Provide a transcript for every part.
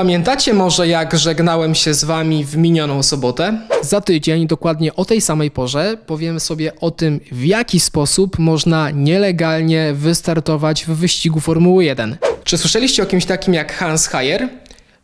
Pamiętacie może jak żegnałem się z wami w minioną sobotę? Za tydzień, dokładnie o tej samej porze, powiem sobie o tym, w jaki sposób można nielegalnie wystartować w wyścigu Formuły 1. Czy słyszeliście o kimś takim jak Hans Hayer?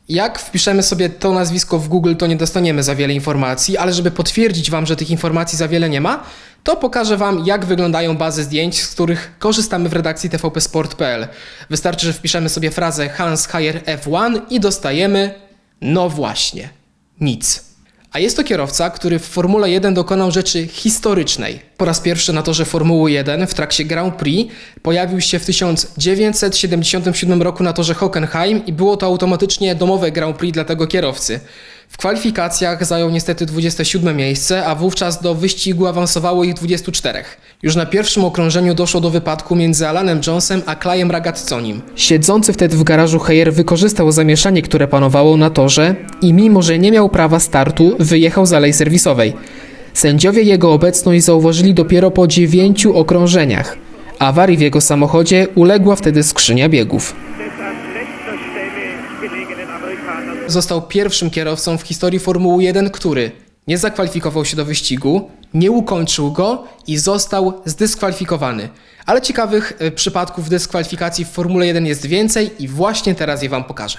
Jak wpiszemy sobie to nazwisko w Google, to nie dostaniemy za wiele informacji, ale żeby potwierdzić Wam, że tych informacji za wiele nie ma, to pokażę Wam, jak wyglądają bazy zdjęć, z których korzystamy w redakcji tvpsport.pl. Wystarczy, że wpiszemy sobie frazę Hans Hayer F1 i dostajemy, no właśnie, nic. A jest to kierowca, który w Formule 1 dokonał rzeczy historycznej. Po raz pierwszy na torze Formuły 1 w trakcie Grand Prix pojawił się w 1977 roku na torze Hockenheim i było to automatycznie domowe Grand Prix dla tego kierowcy. W kwalifikacjach zajął niestety 27 miejsce, a wówczas do wyścigu awansowało ich 24. Już na pierwszym okrążeniu doszło do wypadku między Alanem Jonesem a Clajem Ragatzonim. Siedzący wtedy w garażu Heyer wykorzystał zamieszanie, które panowało na torze i mimo, że nie miał prawa startu, wyjechał z alei serwisowej. Sędziowie jego obecność zauważyli dopiero po dziewięciu okrążeniach. Awarii w jego samochodzie uległa wtedy skrzynia biegów. Został pierwszym kierowcą w historii Formuły 1, który nie zakwalifikował się do wyścigu, nie ukończył go i został zdyskwalifikowany. Ale ciekawych e, przypadków dyskwalifikacji w Formule 1 jest więcej i właśnie teraz je Wam pokażę.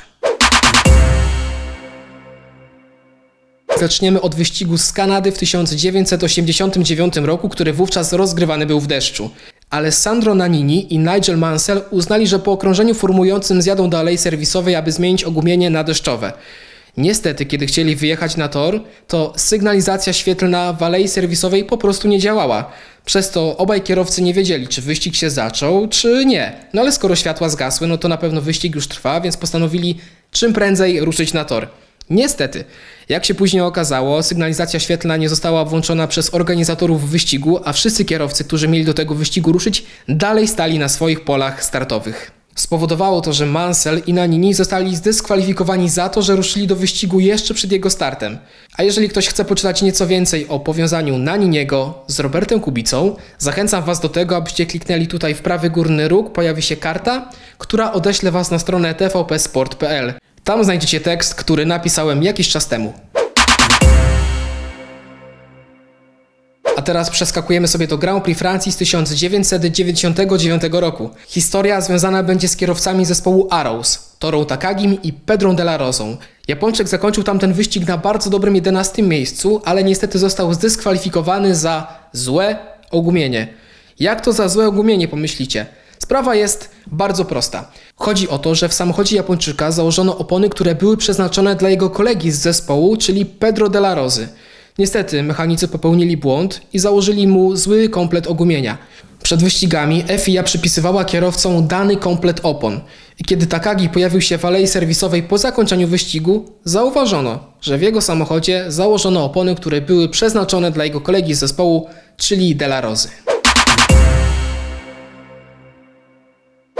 Zaczniemy od wyścigu z Kanady w 1989 roku, który wówczas rozgrywany był w deszczu. Alessandro Nannini i Nigel Mansell uznali, że po okrążeniu formującym zjadą do alei serwisowej, aby zmienić ogumienie na deszczowe. Niestety, kiedy chcieli wyjechać na tor, to sygnalizacja świetlna w alei serwisowej po prostu nie działała. Przez to obaj kierowcy nie wiedzieli, czy wyścig się zaczął, czy nie. No ale skoro światła zgasły, no to na pewno wyścig już trwa, więc postanowili czym prędzej ruszyć na tor. Niestety, jak się później okazało, sygnalizacja świetlna nie została włączona przez organizatorów wyścigu, a wszyscy kierowcy, którzy mieli do tego wyścigu ruszyć, dalej stali na swoich polach startowych. Spowodowało to, że Mansell i Nannini zostali zdyskwalifikowani za to, że ruszyli do wyścigu jeszcze przed jego startem. A jeżeli ktoś chce poczytać nieco więcej o powiązaniu Nanniniego z Robertem Kubicą, zachęcam Was do tego, abyście kliknęli tutaj w prawy górny róg, pojawi się karta, która odeśle Was na stronę tvpsport.pl. Tam znajdziecie tekst, który napisałem jakiś czas temu. A teraz przeskakujemy sobie do Grand Prix Francji z 1999 roku. Historia związana będzie z kierowcami zespołu Arrows, Torą Takagim i Pedrą de la Rosą. Japończyk zakończył tamten wyścig na bardzo dobrym 11 miejscu, ale niestety został zdyskwalifikowany za złe ogumienie. Jak to za złe ogumienie pomyślicie? Sprawa jest bardzo prosta. Chodzi o to, że w samochodzie Japończyka założono opony, które były przeznaczone dla jego kolegi z zespołu, czyli Pedro de la Rozy. Niestety mechanicy popełnili błąd i założyli mu zły komplet ogumienia. Przed wyścigami FIA przypisywała kierowcom dany komplet opon. I kiedy Takagi pojawił się w alei serwisowej po zakończeniu wyścigu, zauważono, że w jego samochodzie założono opony, które były przeznaczone dla jego kolegi z zespołu, czyli De La Rozy.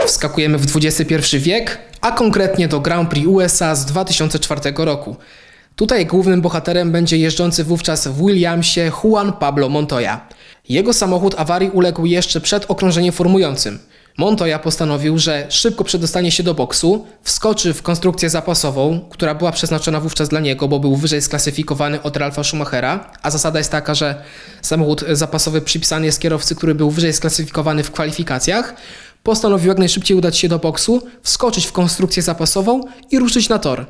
Wskakujemy w XXI wiek, a konkretnie do Grand Prix USA z 2004 roku. Tutaj głównym bohaterem będzie jeżdżący wówczas w Williamsie Juan Pablo Montoya. Jego samochód awarii uległ jeszcze przed okrążeniem formującym. Montoya postanowił, że szybko przedostanie się do boksu, wskoczy w konstrukcję zapasową, która była przeznaczona wówczas dla niego, bo był wyżej sklasyfikowany od Ralfa Schumachera, a zasada jest taka, że samochód zapasowy przypisany jest kierowcy, który był wyżej sklasyfikowany w kwalifikacjach. Postanowił jak najszybciej udać się do boksu, wskoczyć w konstrukcję zapasową i ruszyć na tor.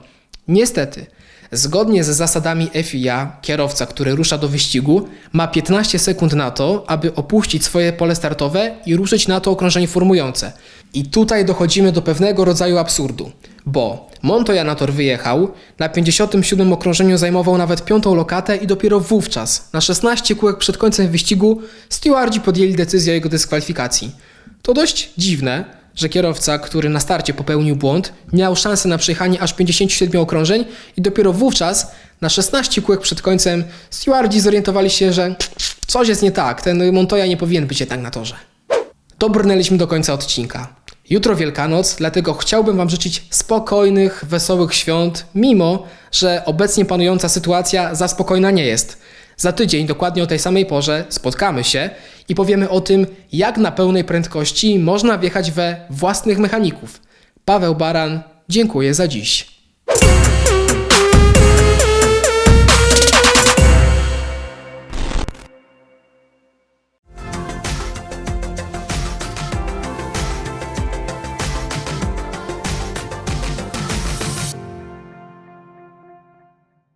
Niestety, zgodnie z zasadami FIA, kierowca, który rusza do wyścigu, ma 15 sekund na to, aby opuścić swoje pole startowe i ruszyć na to okrążenie formujące. I tutaj dochodzimy do pewnego rodzaju absurdu, bo Montoya na tor wyjechał, na 57 okrążeniu zajmował nawet piątą lokatę i dopiero wówczas, na 16 kółek przed końcem wyścigu, stewardzi podjęli decyzję o jego dyskwalifikacji. To dość dziwne, że kierowca, który na starcie popełnił błąd, miał szansę na przejechanie aż 57 okrążeń i dopiero wówczas, na 16 kółek przed końcem, stewardzi zorientowali się, że coś jest nie tak, ten Montoya nie powinien być jednak na torze. Dobrnęliśmy do końca odcinka. Jutro Wielkanoc, dlatego chciałbym Wam życzyć spokojnych, wesołych świąt, mimo że obecnie panująca sytuacja za spokojna nie jest. Za tydzień, dokładnie o tej samej porze, spotkamy się i powiemy o tym, jak na pełnej prędkości można wjechać we własnych mechaników. Paweł Baran, dziękuję za dziś.